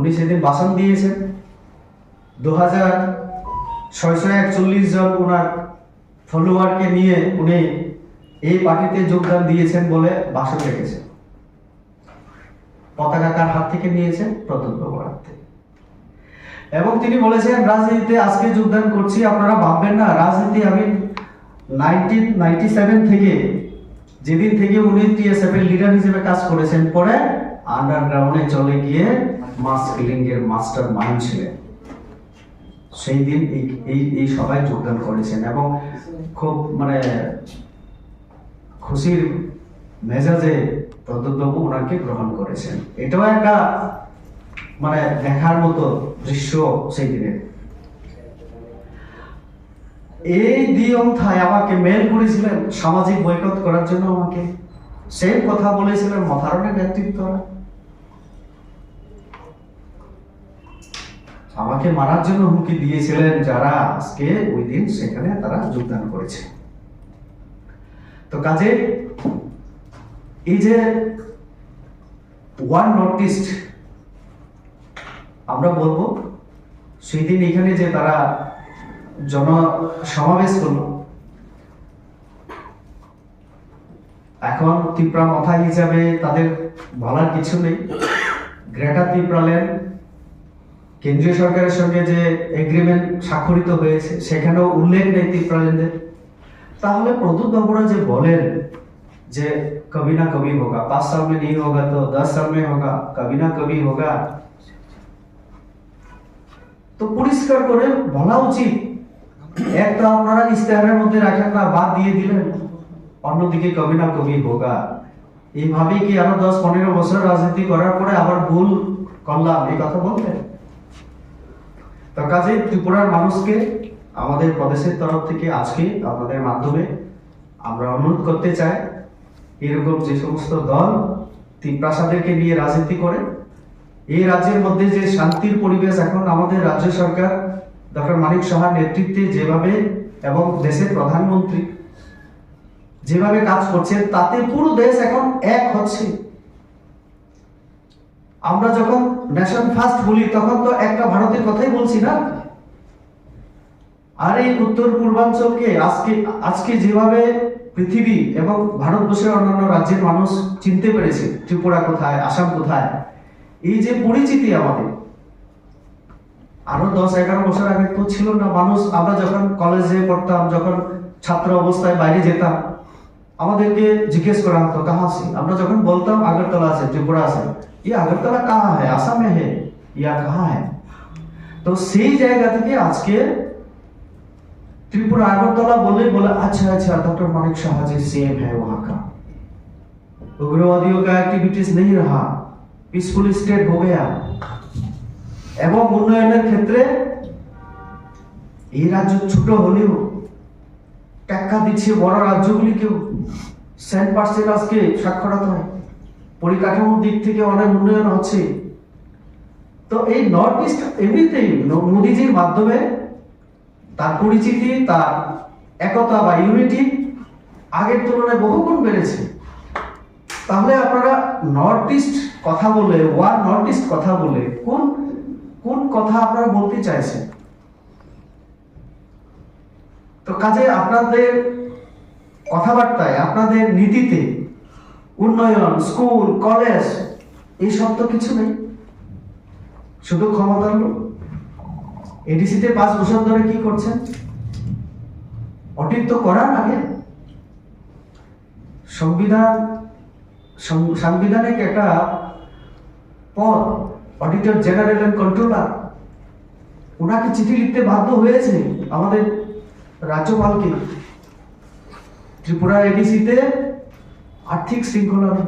উনি সেদিন ভাষণ দিয়েছেন। দু হাজার ছয়শো একচল্লিশ জন ওনার ফলোয়ারকে নিয়ে উনি এই পার্টিতে যোগদান দিয়েছেন বলে ভাষণ রেখেছেন পতাকা কার হাত থেকে নিয়েছেন প্রদ্যুৎ বাবুর এবং তিনি বলেছেন, রাজনীতিতে আজকে যোগদান করছি, আপনারা ভাববেন না, রাজনীতি আমি নাইনটিন, নাইনটি সেভেন থেকে, যেদিন থেকে উনি টিএসএফ এর লিডার হিসেবে কাজ করেছেন, পরে আন্ডারগ্রাউন্ডে চলে গিয়ে মাস্টার মাইন্ড ছিলেন। সেই দিন এই এই যোগদান করেছেন এবং খুব মানে খুশির মেজাজে প্রদ্যুৎবাবু ওনাকে গ্রহণ করেছেন। এটাও একটা মানে দেখার মতো দৃশ্য সেই দিনের। এই দিয়ম থাই আমাকে মেল করেছিলেন, সামাজিক বৈকট করার জন্য আমাকে। সেই কথা বলেছিলেন, মথারণের নেতৃত্বরা। আমাকে মারার জন্য হুমকি দিয়েছিলেন যারা আজকে ওই দিন সেখানে তারা যোগদান করেছে। তো কাজে, এই যে ওয়ান নর্থ ইস্ট আমরা বলব, সেই দিন এখানে যে তারা জন সমাবেশ করল এখন ত্রিপুরা মাথা হিসাবে তাদের বলার কিছু নেই। গ্রেটার ত্রিপুরাল্যান্ড কেন্দ্রীয় সরকারের সঙ্গে যে এগ্রিমেন্ট স্বাক্ষরিত হয়েছে, সেখানেও উল্লেখ নেই ত্রিপুরালেনদের তাহলে প্রদুত বাবুরা যে বলেন যে কবি না কবি হোগা, পাঁচ সাল মে নেই হোগা তো, দশ সাল মে হোগা, কবি না কবি হোগা। তো পরিষ্কার করে বলা উচিত একটা আপনারা ইস্তেহারের মধ্যে রাখেন না, বাদ দিয়ে দিলেন, অন্যদিকে কবি না কবি হোগা। এইভাবেই কি আরও দশ পনেরো বছর রাজনীতি করার পরে আবার ভুল করলাম, এই কথা বলতেন তো কাজে ত্রিপুরার মানুষকে আমাদের প্রদেশের তরফ থেকে আজকে আপনাদের মাধ্যমে আমরা অনুরোধ করতে চাই, এরকম যে সমস্ত দল ত্রিপ্রাসাদেরকে নিয়ে রাজনীতি করে, এই রাজ্যের মধ্যে যে শান্তির পরিবেশ এখন আমাদের রাজ্য সরকার ডক্টর মানিক সাহার নেতৃত্বে যেভাবে এবং দেশের প্রধানমন্ত্রী যেভাবে কাজ করছেন, তাতে পুরো দেশ এখন এক হচ্ছে। আমরা যখন নেশন ফার্স্ট বলি, তখন তো একটা ভারতের কথাই বলছি না? আর এই উত্তর পূর্বাঞ্চলকে আজকে আজকে যেভাবে পৃথিবী এবং ভারতবর্ষের অন্যান্য রাজ্যের মানুষ চিনতে পেরেছে, ত্রিপুরা কোথায়, আসাম কোথায়, এই যে পরিচিতি আমাদের, আরও দশ এগারো বছর আগে তো ছিল না মানুষ, আমরা যখন কলেজে পড়তাম, যখন ছাত্র অবস্থায় বাইরে যেতাম, আমাদেরকে জিজ্ঞেস করা হতো, কাহা সে আমরা যখন বলতাম, আগরতলা আছে ত্রিপুরা আছে ये আগরতলা কাহা হ্যায় আসামে হে ইয়া কাহা হ্যায় তো সেই জায়গা থেকে আজকে त्रिपुरा अगरतला बोले बोला अच्छा अच्छा डॉक्टर मानिक शाह जी सेम है वहां का उग्रवादियों का एक्टिविटीज नहीं रहा পিসফুল স্টেট हो गया এবং উন্নয়নের ক্ষেত্রে এই রাজ্য ছোট হলেও টাকা দিচ্ছে বড় রাজ্যগুলিকেও সেন্ট পার্সেন্ট আজকে সাক্ষরতা হয় পরিকাঠামোর দিক থেকে অনেক উন্নয়ন হচ্ছে। তো এই নর্থ ইস্ট এমনিতেই মোদিজির মাধ্যমে তার পরিচিতি, তার একতা বা ইউনিটি আগের তুলনায় বহুগুণ বেড়েছে। তাহলে আপনারা নর্থ ইস্ট কথা বলে ওয়ান নর্থ ইস্ট কথা বলে, কোন কোন কথা আপনারা বলতে চাইছেন? তো কাজে আপনাদের কথাবার্তায়, আপনাদের নীতিতে উন্নয়ন, স্কুল, কলেজ, এইসব তো কিছু নেই। শুধু ক্ষমতার লোক এডিসিতে পাঁচ বছর ধরে কি করছেন? অডিট তো করার আগে। সংবিধান সাংবিধানিক একটা পদ অডিটর জেনারেল এন্ড কন্ট্রোলার ওনাকে চিঠি লিখতে বাধ্য হয়েছে আমাদের রাজ্যপালকে ত্রিপুরা এডিসিতে আর্থিক শৃঙ্খলা নেই